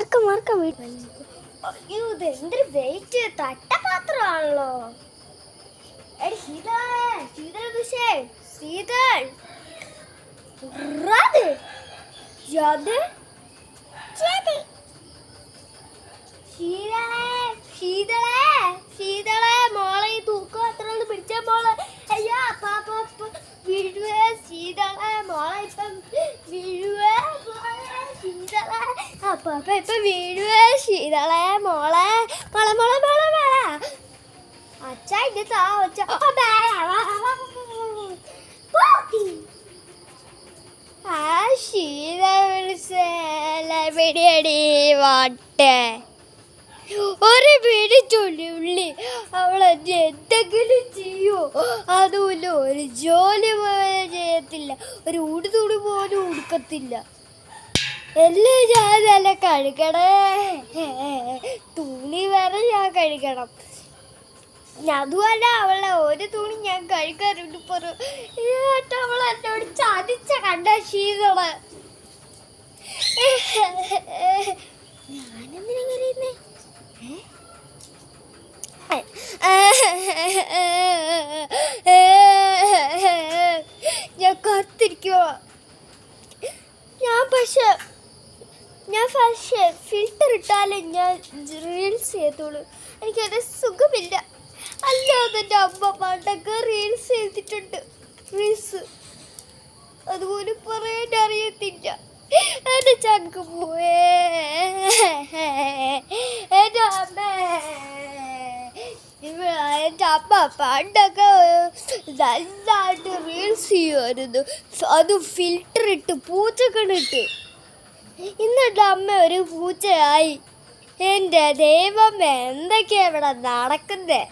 മാർക്ക മാർക്ക വീട്ടിൽ അയ്യോ ഇത് എന്തൊരു വെയിറ്റ് തട്ടപാത്രമാണല്ലോ ശീതളേ ശീതൾ ദുഷേ ശീതൾ യത് ചേതി ശീതളേ ശീതളേ ശീതളേ മോളെ ഈ തൂക്കം അത്ര ഒന്ന് പിടിച്ച മോളെ? അയ്യോ അപ്പാ വീഴുവേ ശീതളെ മോളെ ഇപ്പം വീഴുവേ അപ്പ ഇപ്പൊ വീഴുവേ ശീതളെ മോളെ മോളെ മോളെ മോളെ മോളെ അച്ഛ ഇത് താ അച്ഛ ആ, ശീത വിളിച്ചേല പിടിയടി വാട്ടെ ഒരു പിടിച്ചുള്ളി ഉള്ളി അവൾ എന്തെങ്കിലും ചെയ്യോ അതുമില്ല ഒരു ജോലി പോലും ചെയ്യത്തില്ല ഒരു ഉടുതുണി പോലും ഉടുക്കത്തില്ല എല്ലാം നല്ല കഴുകണേ. തുണി വരെ ഞാൻ കഴുകണം. അതുമല്ല അവളെ ഒരു തുണി ഞാൻ കഴിക്കാറുണ്ട് പറഞ്ഞു അവൾ എന്നോട് ചതിച്ച കണ്ട ശീതൾ. ഞാൻ കാത്തിരിക്കുവാ. ഞാൻ പക്ഷെ ഞാൻ പക്ഷേ ഫിൽറ്റർ ഇട്ടാലേ ഞാൻ റീൽസ് ചെയ്യത്തുള്ളൂ. എനിക്കത് സുഖമില്ല. അല്ലാതെ എന്റെ അമ്മ പണ്ടൊക്കെ റീൽസ് ചെയ്തിട്ടുണ്ട്. റീൽസ് അതുപോലെ പറയാൻ അറിയത്തില്ല. എന്റെ ചങ്ക് പോയേ എന്റെ അമ്മ. എന്റെ അമ്മ പണ്ടൊക്കെ നന്നായിട്ട് റീൽസ് ചെയ്യുമായിരുന്നു. അത് ഫിൽറ്റർ ഇട്ട് പൂച്ചക്കണിട്ട് ഇന്നിട്ട് അമ്മ ഒരു പൂച്ചയായി എന്റെ ദൈവം എന്തൊക്കെയാണ് ഇവിടെ നടക്കുന്നേ?